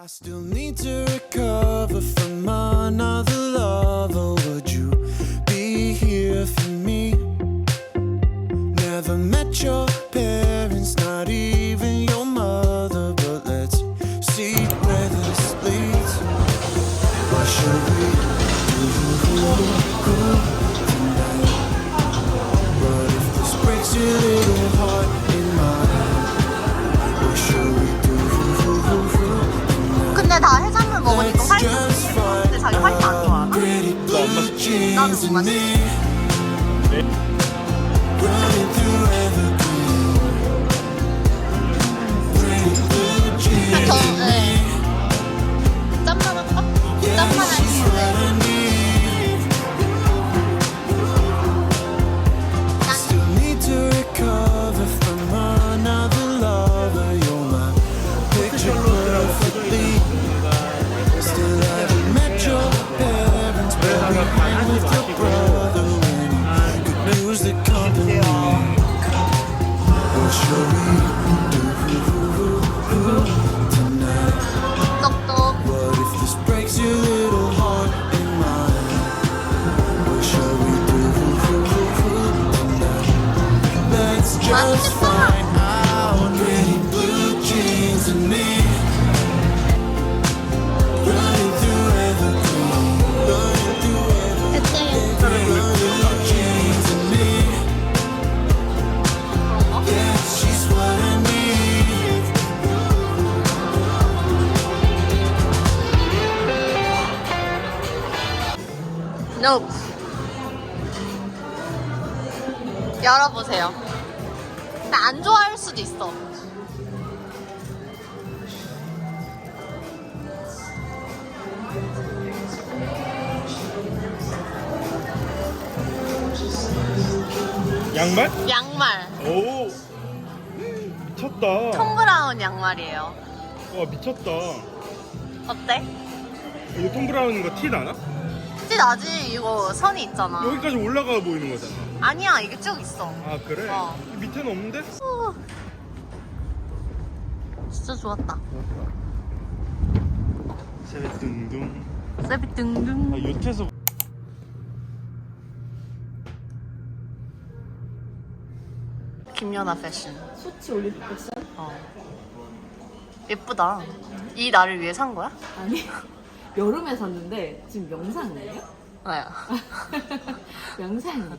I still need to recover from another lover. Would you be here for me? Never met your Much. Nope. 열어보세요. 근데 안 좋아할 수도 있어. 양말? 양말. 오 미쳤다. 톰 브라운 양말이에요. 와 미쳤다. 어때? 이거 톰 브라운 거티 나나? 티 나지? 이거 선이 있잖아. 여기까지 올라가 보이는 거잖아. 아니야, 이게 쭉 있어. 아 그래? 어. 밑에는 없는데? 후. 진짜 좋았다. 세배 둥둥. 세비 둥둥. 아 요트에서 김연아 패션. 소치 올림픽 패션? 어. 예쁘다. 이 날을 위해 산 거야? 아니 여름에 샀는데 지금 명상이에요? 아야. 명상이니까?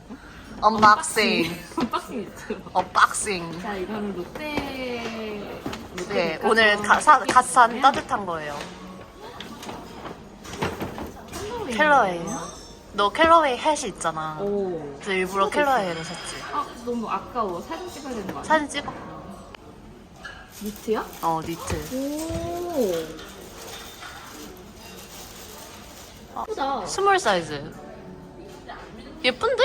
언박싱. 언박싱 유튜브 언박싱. 자 이거는 롯데 롯데 네, 백화점 오늘 가, 사, 갓산 네. 따뜻한 거예요. 캘러웨이. 캘러웨이요? 너 캘러웨이 햇이 있잖아. 오. 그래서 일부러 캘러웨이를 샀지. 아 너무 아까워 사진 찍어야 되는 거 아니야? 사진 찍어. 니트야? 어, 니트. 오. 예쁘다. 스몰 사이즈. 예쁜데?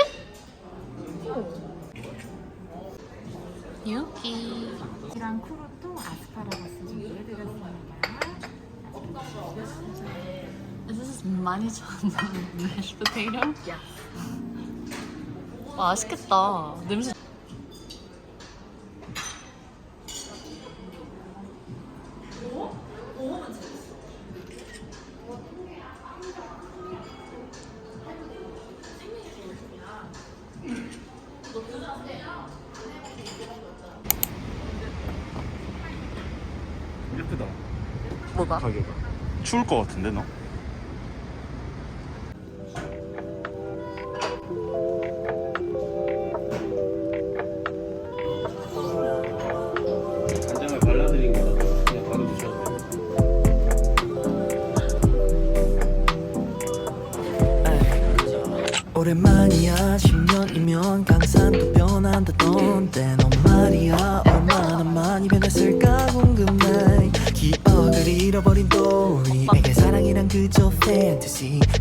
유키. 이랑 쿠루또 아스파라거스 준비해드렸습니다. This is 많이 좋은 mashed potato? 와, 맛있겠다. 냄새. 가게가. 추울 것 같은데 너?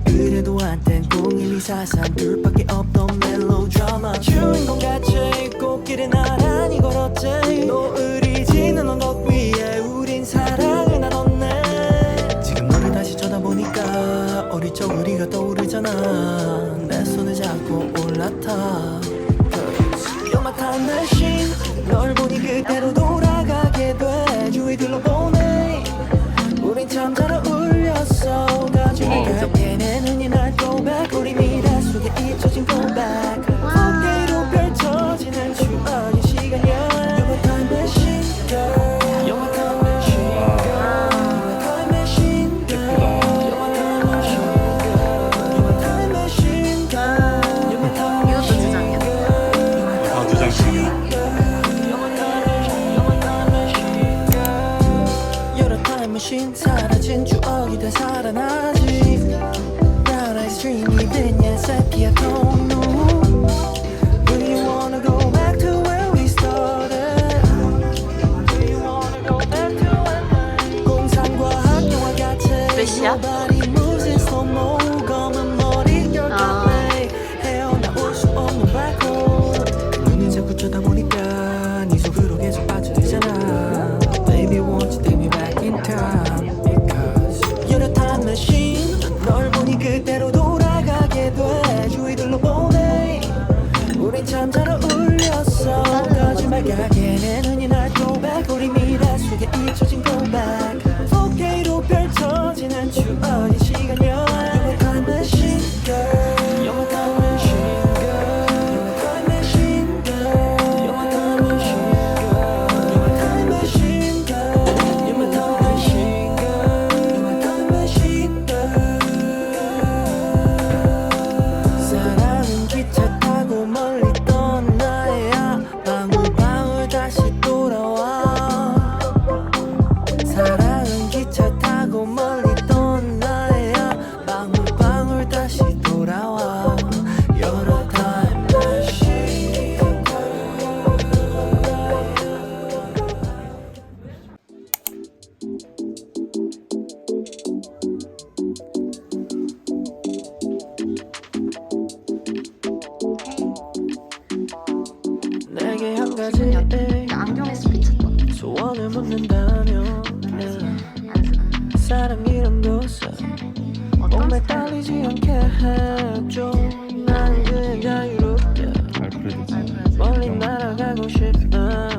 그래도 한땐 01243 둘밖에 없던 멜로드라마. 주인공 같이 꽃길을 나란히 걸었지. 노을 추억 미래 속에 잊혀 내게 한 가지 안경에서 미쳤다. 소원을 묻는다면 사랑이란 몸에? 딸리지 않게 해줘 난 그냥 자유롭게 알프레드. 멀리 날아가고 싶어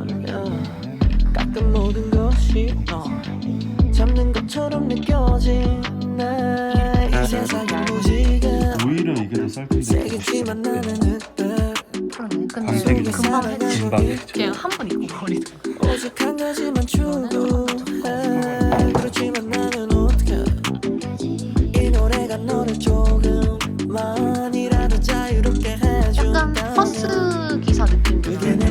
가끔 모든 것이 너 잡는 것처럼 느껴지네 이 세상의 무지개 오히려 이게 더 쌀텐데. 새겼지만 나는 흑백 그러네. 근데 방색이 금방 좀 해지. 금방이죠. 그냥 한 번 입고 버리자. 오직 한 가지만 추구해 그렇지만 나는 어떡해 이 노래가 너를 조금만이라도 자유롭게 약간 해준다 버스 기사 느낌 그게 내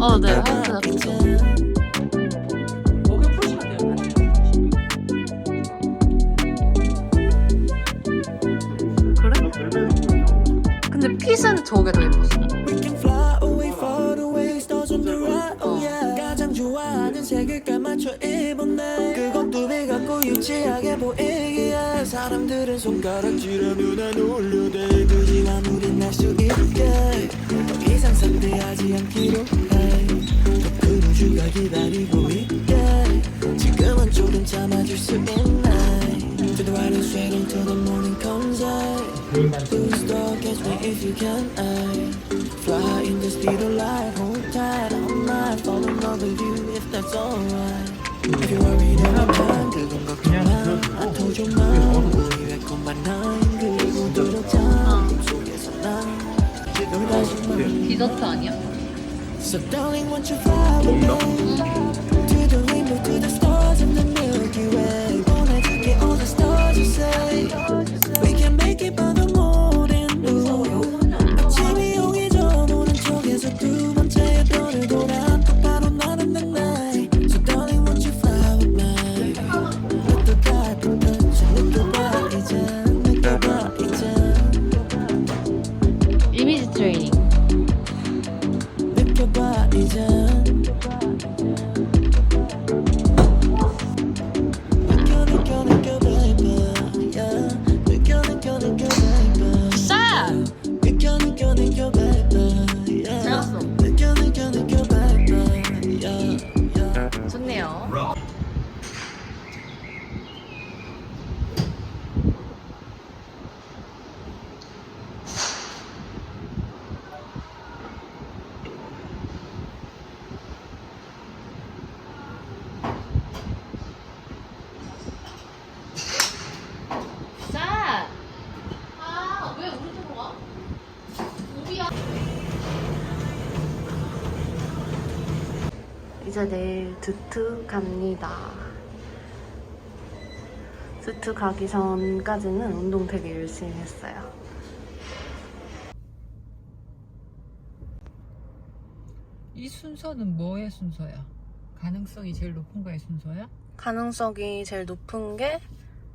어, 네. 하트 같은 거. 그래? 근데 핏은 저게 더 예뻤어. We can fly away far away stars on the right oh yeah 가장 좋아하는 색을 까맞춰 입었네 그건 두배 같고 유치하게 보이기에 사람들은 손가락질하며 난 올려대 그지만 우린 날수 있게 더 이상 상대하지 않기로 해큰 우주가 기다리고 있게 지금은 조금 참아줄 수 있네 To the right and straight until the morning comes out Please don't catch me if you can I Fly in the speed of light Hold tight, I might fall in love with you if that's alright If you're worried about time 그건 걱정 마 I told you 마 우리 달콤한 나인 그리고 두렵잖아 속에서 난 널 다시 만 디저트 아니야? So darling won't you fly with me To 이제 내일 두투 갑니다. 두투 가기 전까지는 운동 되게 열심히 했어요. 이 순서는 뭐의 순서야? 가능성이 제일 높은 거의 순서야? 가능성이 제일 높은 게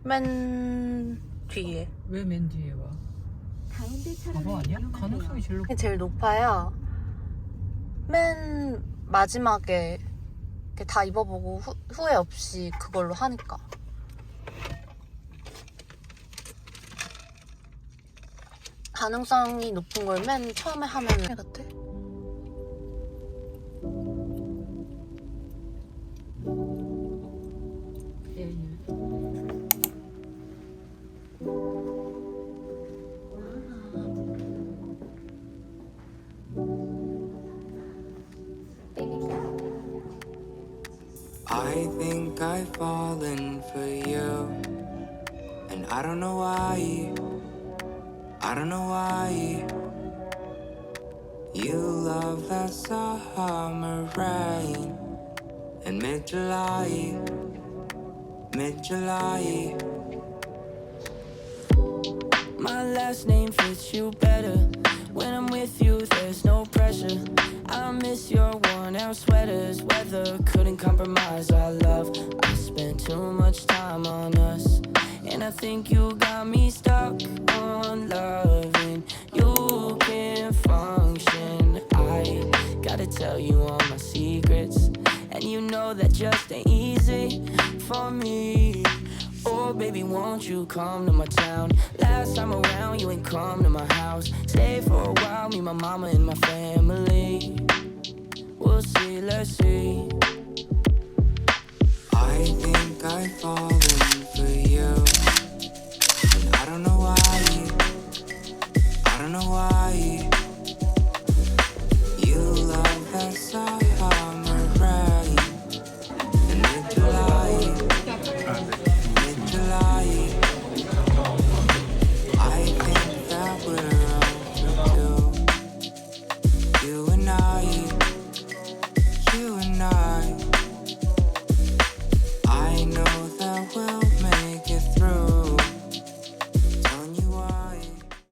맨 뒤에. 왜 맨 뒤에 와? 가운데 차로를 바보 아니야? 이용하세요. 가능성이 제일 높. 제일 높아야 맨 마지막에 다 입어보고 후, 후회 없이 그걸로 하니까. 가능성이 높은 걸 맨 처음에 하면은 해 같아. I think I've fallen for you. And I don't know why. I don't know why. You love that summer rain. In mid July. Mid July. My last name fits you better. When I'm with you, there's no pressure. I miss your worn out sweaters. Weather couldn't compromise our love. I spent too much time on us. And I think you got me stuck on loving. You can't function. I gotta tell you all my secrets. And you know that just ain't easy for me. Baby, won't you come to my town? Last time around, you ain't come to my house. Stay for a while, me, my mama, and my family. We'll see, let's see. I think I've fallen for